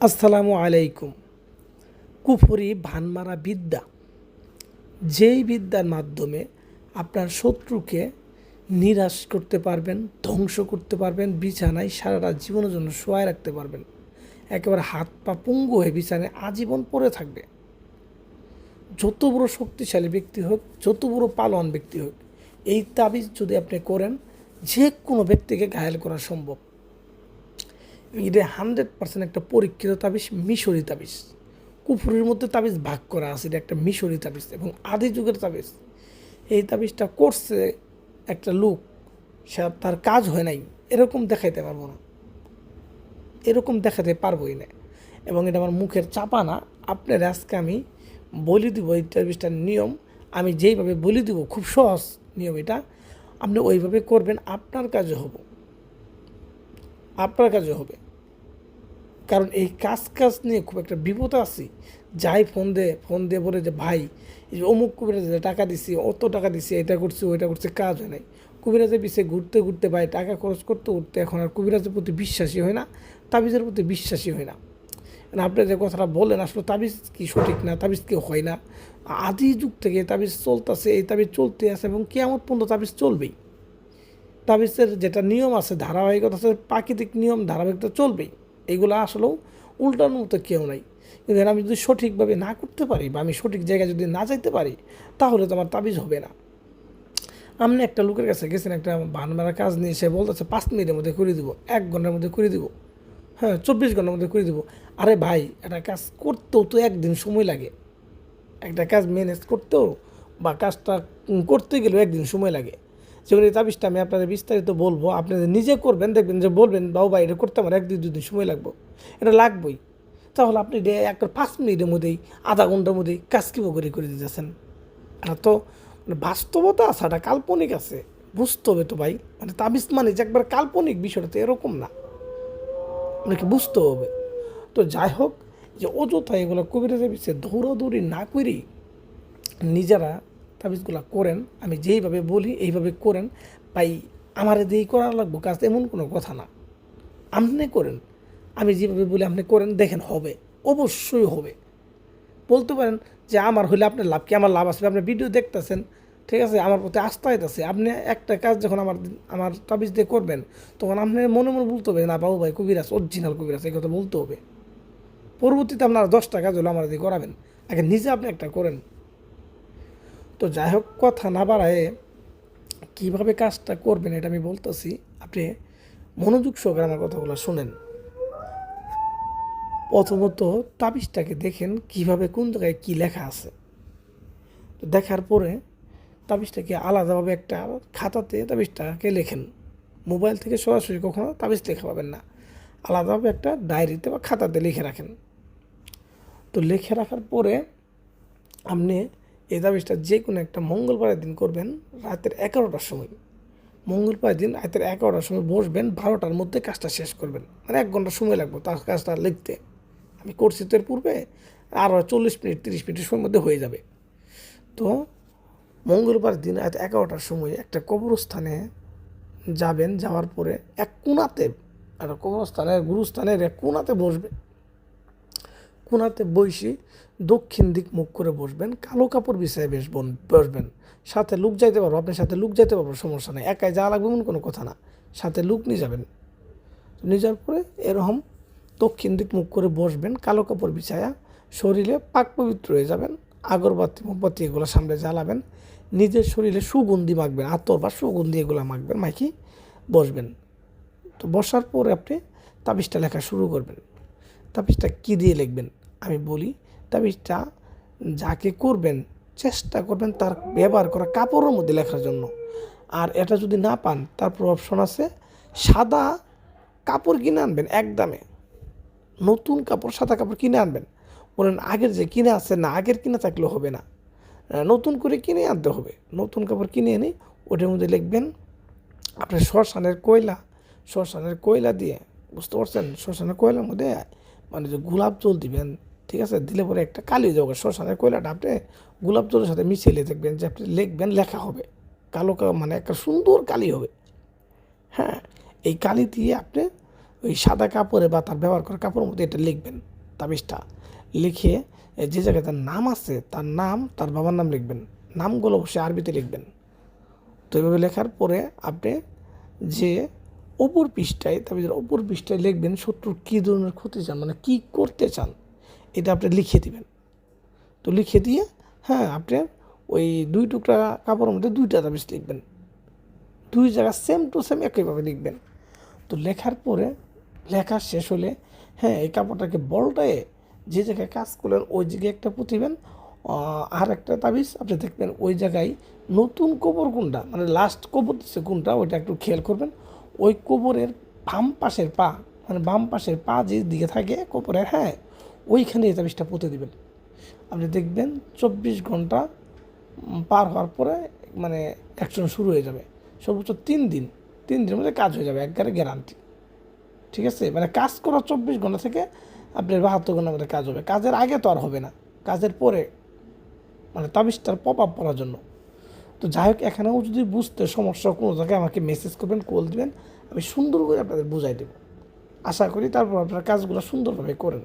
আসসালামু আলাইকুম। কুফুরি, ভানমারা বিদ্যা। যেই বিদ্যার মাধ্যমে আপনার শত্রুকে নিরাশ করতে পারবেন, ধ্বংস করতে পারবেন, বিছানায় সারাটা জীবনের জন্য শোয়ায় রাখতে পারবেন, একেবারে হাত পা পুঙ্গু হয়ে বিছানায় আজীবন পড়ে থাকবে। যত বড় শক্তিশালী ব্যক্তি হোক, যত বড় পালোয়ান ব্যক্তি হোক, এই তাবিজ যদি আপনি করেন, যে কোনো ব্যক্তিকে ঘায়েল করা সম্ভব। এটা হান্ড্রেড পার্সেন্ট একটা পরীক্ষিত তাবিজ, মিশরি তাবিজ। কুফুরের মধ্যে তাবিজ ভাগ করা আছে, এটা একটা মিশরি তাবিজ এবং আদি যুগের তাবিজ। এই তাবিজটা করছে একটা লোক, সে তার কাজ হয় নাই, এরকম দেখাইতে পারব না। এরকম দেখাতে পারবোই না। এবং এটা আমার মুখের চাপা না, আপনার আজকে আমি বলে দিব এই তাবিজটার নিয়ম, আমি যেইভাবে বলে দিব, খুব সহজ নিয়ম এটা, আপনি ওইভাবে করবেন, আপনার কাজে হব। আপনার কাজে হবে। কারণ এই কাজ কাজ নিয়ে খুব একটা বিপদ আছে। যাই ফোন দে, ফোন দিয়ে বলে যে, ভাই অমুক কুবিরাজে টাকা দিছি, অত টাকা দিছি, এটা করছি, ওইটা করছি, কাজ হয় নাই। কুবিরাজের পিছিয়ে ঘুরতে ঘুরতে, ভাই, টাকা খরচ করতে করতে এখন আর কুবিরাজের প্রতি বিশ্বাসী হয় না, তাবিজের প্রতি বিশ্বাসী হয় না। না আপনি যে কথাটা বলেন, আসলে তাবিজ কি সঠিক না, তাবিজ কি হয় না? আদি যুগ থেকে তাবিজ চলতেছে, এই তাবিজ চলতে আছে এবং কেমন পর্যন্ত তাবিজ চলবেই। তাবিজের যেটা নিয়ম আছে, ধারাবাহিকতা আছে, প্রাকৃতিক নিয়ম, ধারাবাহিকতা চলবেই। এগুলো আসলেও উল্টানোর মতো কেউ নাই। কিন্তু আমি যদি সঠিকভাবে না করতে পারি বা আমি সঠিক জায়গায় যদি না যাইতে পারি, তাহলে তো আমার তাবিজ হবে না। আপনি একটা লোকের কাছে গেছেন, একটা বান মারা কাজ নিয়ে, সে বলতেছে, পাঁচ মিনিটের মধ্যে করে দিব, এক ঘণ্টার মধ্যে করে দিব হ্যাঁ চব্বিশ ঘণ্টার মধ্যে করে দিব। আরে ভাই, একটা কাজ করতেও তো একদিন সময় লাগে। একটা কাজ ম্যানেজ করতেও বা কাজটা করতে গেলেও একদিন সময় লাগে। যেমন এই তাবিজটা আমি আপনাদের বিস্তারিত বলব। আপনাদের নিজে করবেন, দেখবেন যে বলবেন, বাবু ভাই, এটা করতে আমার একদিন দুদিন সময় লাগবো। এটা লাগবেই। তাহলে আপনি এটা একটা পাঁচ মিনিটের মধ্যেই, আধা ঘণ্টার মধ্যেই কাজ কীভাবে করে করে দিতেছেন? এটা তো মানে বাস্তবতা আছে, এটা কাল্পনিক আছে। বুঝতে হবে তো ভাই। মানে তাবিজ মানে যে একবার কাল্পনিক, বিষয়টা তো এরকম না। আপনাকে বুঝতে হবে। তো যাই হোক যে অযথা এগুলো কবিরাজের পিছিয়ে দৌড়াদৌড়ি না করেই নিজেরা তাবিজগুলো করেন, আমি যেইভাবে বলি এইভাবে করেন পাই আমার দিয়েই করা লাগবো কাজ এমন কোনো কথা না। আপনি করেন, আমি যেভাবে বলি আপনি করেন, দেখেন হবে, অবশ্যই হবে। বলতে পারেন যে আমার হলে আপনার লাভ কি? আমার লাভ আসবে আপনি ভিডিও দেখতেছেন, ঠিক আছে, আমার প্রতি আস্থা আছে আপনি একটা কাজ যখন আমার আমার তাবিজ দিয়ে করবেন, তখন আপনি মনে মনে বলতে হবে না, বাবু ভাই, কবিরাজ অরিজিনাল কবিরাজ, এই কথা বলতে হবে। পরবর্তীতে আপনার দশটা কাজ হলো আমার দিয়ে করাবেন। আগে নিজে আপনি একটা করেন তো যাই হোক, কথা না বাড়ায় কীভাবে কাজটা করবেন এটা আমি বলতেছি, আপনি মনোযোগ সহকারে আমার কথাগুলো শুনেন। প্রথমত তাবিজটাকে দেখেন কীভাবে, কোন জায়গায় কী লেখা আছে। তো দেখার পরে তাবিজটাকে আলাদাভাবে একটা খাতাতে তাবিজটাকে লেখেন। মোবাইল থেকে সরাসরি কখনো তাবিজ লেখা পাবেন না। আলাদাভাবে একটা ডায়েরিতে বা খাতাতে লিখে রাখেন। তো লিখে রাখার পরে আপনি এই তাবিজটা যে কোনো একটা মঙ্গলবারের দিন করবেন রাতের এগারোটার সময়। মঙ্গলবারের দিন রাতের এগারোটার সময় বসবেন, বারোটার মধ্যে কাজটা শেষ করবেন। মানে এক ঘণ্টা সময় লাগবে তার কাজটা লিখতে। আমি করছি তো এর পূর্বে আরও চল্লিশ মিনিট, তিরিশ মিনিটের সময়ের মধ্যে হয়ে যাবে। তো মঙ্গলবার দিন রাত এগারোটার সময় একটা কবরস্থানে যাবেন, যাওয়ার পরে এক কোনাতে, একটা কবরস্থানের গুরুস্থানের এক কোনাতে বসবে। কোনাতে বসে দক্ষিণ দিক মুখ করে বসবেন, কালো কাপড় বিছায় বেশ বসবেন। সাথে লুক যাইতে পারব আপনার সাথে লুক যাইতে পারব, সমস্যা নেই। একাই যাওয়া লাগবে এমন কোনো কথা না। সাথে লুক নিয়ে যাবেন। নিয়ে যাওয়ার পরে এরকম দক্ষিণ দিক মুখ করে বসবেন, কালো কাপড় বিছায়া শরীরে পাক পবিত্র হয়ে যাবেন, আগরবাতি, মোমবাতি এগুলো সামনে জ্বালাবেন, নিজের শরীরে সুগন্ধি মাখবেন, আতর বা সুগন্ধি এগুলো মাখবেন মাখি বসবেন। তো বসার পরে আপনি তাবিজটা লেখা শুরু করবেন। তাবিজটা কী দিয়ে লিখবেন? আমি বলি তাবিজটা যাকে করবেন, চেষ্টা করবেন তার ব্যবহার করা কাপড়ের মধ্যে লেখার জন্য। আর এটা যদি না পান, তারপর অপশন আছে, সাদা কাপড় কিনে আনবেন এক দামে। নতুন কাপড়, সাদা কাপড় কিনে আনবেন। বলেন, আগের যে কিনে আছে না, আগের কিনে থাকলে হবে না। নতুন করে কিনে আনতে হবে। নতুন কাপড় কিনে এনে ওটার মধ্যে লিখবেন, আপনার শ্মশানের কয়লা শ্মশানের কয়লা দিয়ে, বুঝতে পারছেন? শ্মশানের কয়লার মধ্যে মানে যে গোলাপ জল দিবেন ঠিক আছে? দিলে পরে একটা কালি যাবে শ্মশানের কয়লাটা আপনি গোলাপ জলের সাথে মিশিয়ে দেখবেন যে আপনি লিখবেন লেখা হবে। কালো মানে একটা সুন্দর কালি হবে। হ্যাঁ? এই কালি দিয়ে আপনি ওই সাদা কাপড়ে বা তার ব্যবহার করা কাপড়ের মধ্যে এটা লিখবেন, তাবিজটা। লিখে যে জায়গায় তার নাম আছে, তার নাম, তার বাবার নাম লিখবেন। নামগুলো অবশ্যই আরবিতে লিখবেন। তো এইভাবে লেখার পরে আপনি যে অপর পৃষ্ঠায়, তাবিজের অপর পৃষ্ঠায় লিখবেন শত্রুর কী ধরনের ক্ষতি চান মানে কী করতে চান এটা আপনি লিখে দিবেন। তো লিখে দিয়ে হ্যাঁ আপনি ওই দুই টুকরা কাপড়ের মধ্যে দুইটা তাবিজ লিখবেন। দুই জায়গা সেম টু সেম একইভাবে লিখবেন। তো লেখার পরে, লেখা শেষ হলে হ্যাঁ এই কাপড়টাকে বলটায় যে জায়গায় কাজ করলেন, ওই জায়গায় একটা পুঁতিবেন আর একটা তাবিজ আপনি দেখবেন ওই জায়গায় নতুন কবর কোনটা মানে লাস্ট কবর দিচ্ছে কোনটা, ওইটা একটু খেয়াল করবেন। ওই কবরের বাম পাশের পা মানে বাম পাশের পা যে দিকে থাকে কবরের হ্যাঁ ওইখানে এই তাবিজটা পুঁতে দিবেন। আপনি দেখবেন চব্বিশ ঘণ্টা পার হওয়ার পরে মানে অ্যাকশন শুরু হয়ে যাবে। সর্বোচ্চ তিন দিন, তিন দিনের মধ্যে কাজ হয়ে যাবে, একবারে গ্যারান্টি ঠিক আছে? মানে কাজ করা চব্বিশ ঘণ্টা থেকে আপনার বাহাত্তর ঘণ্টার মধ্যে কাজ হবে। কাজের আগে তো আর হবে না। কাজের পরে মানে তাবিজটার পপ আপ করার জন্য। তো যাই হোক, এখানেও যদি বুঝতে সমস্যা কোনো জায়গায় আমাকে মেসেজ করবেন কল দিবেন, আমি সুন্দর করে আপনাদের বুঝাই দেবো। আশা করি তারপর আপনারা কাজগুলো সুন্দরভাবে করেন।